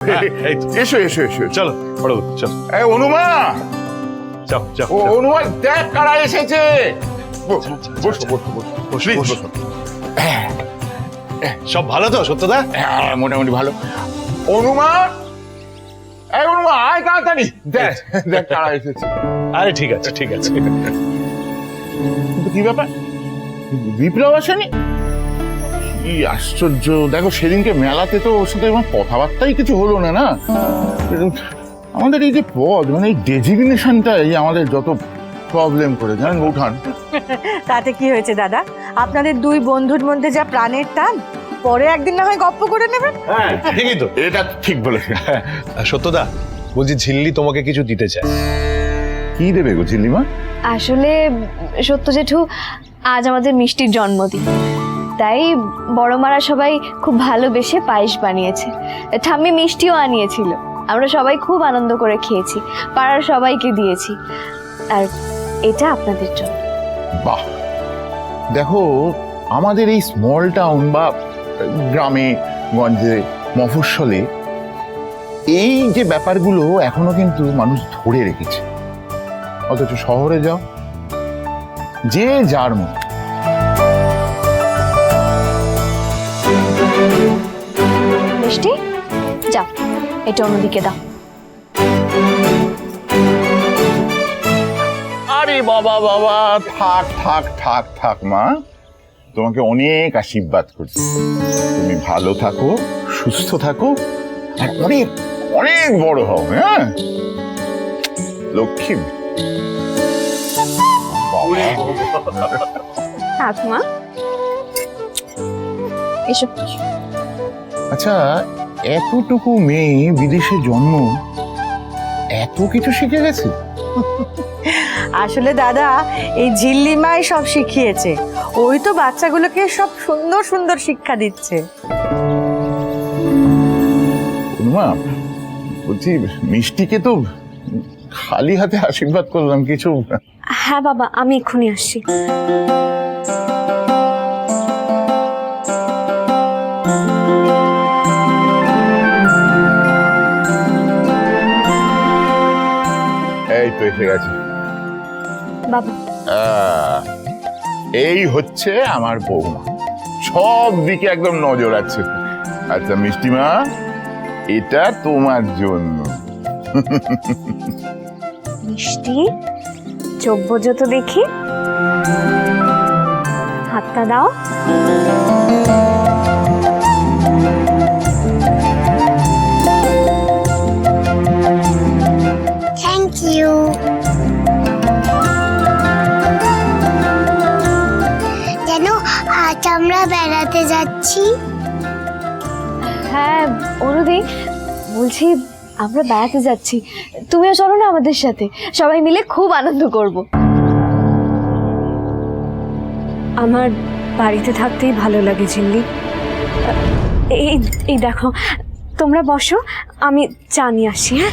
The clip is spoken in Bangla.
হ্যাঁ। এসো এসো এসো। চলো বড় চলো। এই অনুমা! যাও ও অনুমা দেখ কারা এসেছে। আচ্ছা, আচ্ছা, বসো। বসো বসো বসো, Please, বসো। বসো। সব ভালো তো সত্যদা? হ্যাঁ মোটামুটি ভালো। অনুমা! এই অনুমা আয় তাড়াতাড়ি। দেখ দেখ কারা এসেছে। আরে ঠিক আছে ঠিক আছে। কি ব্যাপার? বিপ্লব আসেনি? কি আশ্চর্য। দেখো সেদিনকে মেলাতে তো ওর সাথে আমার কথাবার্তাই কিছু হলো না না? আমাদের এই যে পদ মানে এই ডেজিগনেশনটাই আমাদের যত প্রবলেম করে জানেন উঠান। তাতে কি হয়েছে দাদা? আপনাদের দুই বন্ধুর মধ্যে যা প্রাণের টান পরে একদিন না হয় গপ্প করে নেবেন? হ্যাঁ ঠিকই তো। এটা ঠিক বলেছে আর সত্যদা বলছি ঝিল্লি তোমাকে কিছু দিতে চায়। কি দেবে গো চিল্লিমা আসলে সত্য জেঠু আজ আমাদের মিষ্টির জন্মদিন। তাই বড় মারা সবাই খুব ভালোবেসে পায়েস বানিয়েছে। ঠাম্মি মিষ্টিও আনিয়েছিল। আমরা সবাই খুব আনন্দ করে খেয়েছি। পাড়ার সবাইকে দিয়েছি। আর এটা আপনাদের জন্য। বাহ! দেখো, আমাদের এই স্মল টাউন বা গ্রামে, গঞ্জে, মফস্বলে এই যে ব্যাপারগুলো এখনও কিন্তু মানুষ ধরে রেখেছে। অথচ শহরে যাও, যে যার মতো। মিষ্টি যাও এটা অন্যদিকে দাও। আরে বাবা বাবা থাক থাক থাক থাক মা। তোমাকে অনেক আশীর্বাদ করছি। তুমি ভালো থাকো সুস্থ থাকো আর অনেক অনেক বড় হও হ্যাঁ? লক্ষ্মী। থাক মা। এসো আচ্ছা এতটুকু মেয়ে বিদেশে জন্ম এত কিছু শিখে গেছে? আসলে দাদা এই ঝিল্লিমাই সব শিখিয়েছে। ওই তো বাচ্চাগুলোকে সব সুন্দর সুন্দর শিক্ষা দিচ্ছে। মা বলছি মিষ্টিকে তো খালি হাতে আশীর্বাদ করলাম কিছু। হ্যাঁ বাবা আমি এক্ষুনি আসছি। এই তো এসে গেছে। বাবা। এই হচ্ছে আমার বৌমা। সব দিকে একদম নজর আছে। আচ্ছা মিষ্টিমা এটা তোমার জন্য। মিষ্টি চোখ বোঝো তো দেখি। হাতটা দাও। আজ আমরা বেড়াতে যাচ্ছি। হ্যাঁ অনুদি বলছি আমরা বেড়াতে যাচ্ছি। তুমিও চলো না আমাদের সাথে। সবাই মিলে খুব আনন্দ করব। আমার বাড়িতে থাকতেই ভালো লাগে ঝিল্লি এই এই দেখো তোমরা বসো আমি চা নিয়ে আসি হ্যাঁ?